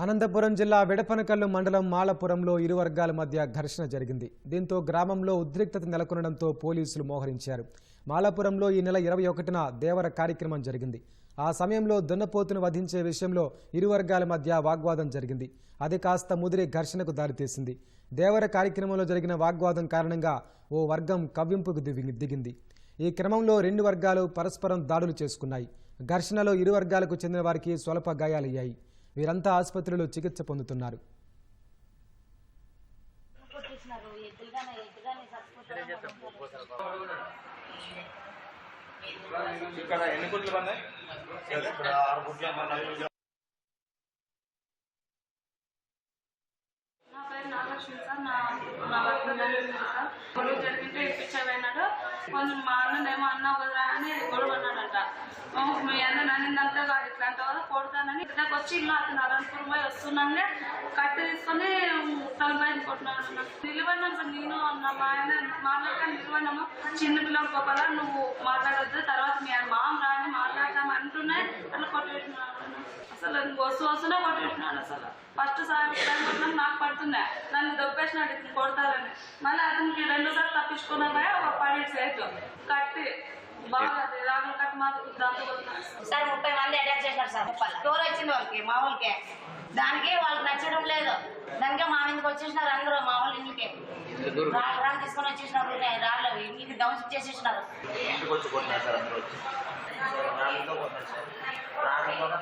అనంతపురం జిల్లా విడపనకల్లు మండలం మాలపురంలో ఇరు వర్గాల మధ్య ఘర్షణ జరిగింది. దీంతో గ్రామంలో ఉద్రిక్తత నెలకొనడంతో పోలీసులు మోహరించారు. మాలాపురంలో ఈ నెల ఇరవై ఒకటిన దేవర కార్యక్రమం జరిగింది. ఆ సమయంలో దున్నపోతును వధించే విషయంలో ఇరు వర్గాల మధ్య వాగ్వాదం జరిగింది. అది కాస్త ముదిరి ఘర్షణకు దారితీసింది. దేవర కార్యక్రమంలో జరిగిన వాగ్వాదం కారణంగా ఓ వర్గం కవ్వింపుకు దిగి- దిగింది. ఈ క్రమంలో రెండు వర్గాలు పరస్పరం దాడులు చేసుకున్నాయి. ఘర్షణలో ఇరు వర్గాలకు చెందిన వారికి స్వల్ప గాయాలయ్యాయి. వీరంతా ఆసుపత్రిలో చికిత్స పొందుతున్నారు. ఇక్కడ ఎన్ని గుడ్లు ఇక్కడ ఆరు గుడ్లు నా పేరు నాగలక్ష్మి సార్. నా నా భర్త సార్ జరిగింటే కొంచెం మా అన్నదేమో అన్నావు కదరా అని గొడవ అన్నాడంట. మీ అన్న నన్నిందంతా కాదు ఇట్లా అంటావు కొడతానని ఇక్కడికి వచ్చి ఇల్లు అతను అనంతపురం పోయి వస్తున్నానే కట్టి తీసుకొని తలపైన కొట్టినాడు నిలబడినాం సార్ నేను నా మా ఆయన మాట్లాడక నిలబడినాము? చిన్న పిల్లలు గొప్పలా నువ్వు మాట్లాడొద్దు తర్వాత మీ మామ రాని మాట్లాడతాం అంటున్నాయి అట్లా కొట్టేసినాడు అసలు వస్తు వస్తున్నా కొట్టేసినాడు అసలు. ఫస్ట్ సార్ టైం నాకు పడుతున్నాయి. నన్ను దొబ్బేసినాడు ఇట్లా కొడతారని. మళ్ళీ అతనికి రెండోసారి తప్పించుకున్నా పోయి ఒక పడేసి. కట్టి సార్ ముప్పై మంది అటాక్ చేశారు సార్ స్టోర్ వచ్చింది వాళ్ళకి మా వాళ్ళకి దానికి వాళ్ళకి నచ్చడం లేదు. దానికే మా ఇంటికి వచ్చేసినారు అందరూ మా వాళ్ళ ఇంటికి రాళ్ళు రాళ్ళు తీసుకొని వచ్చేసినారు రాళ్ళు ఇంటికి ధ్వంసం చేసేసినారు. రాళ్ళతో రాళ్ళతో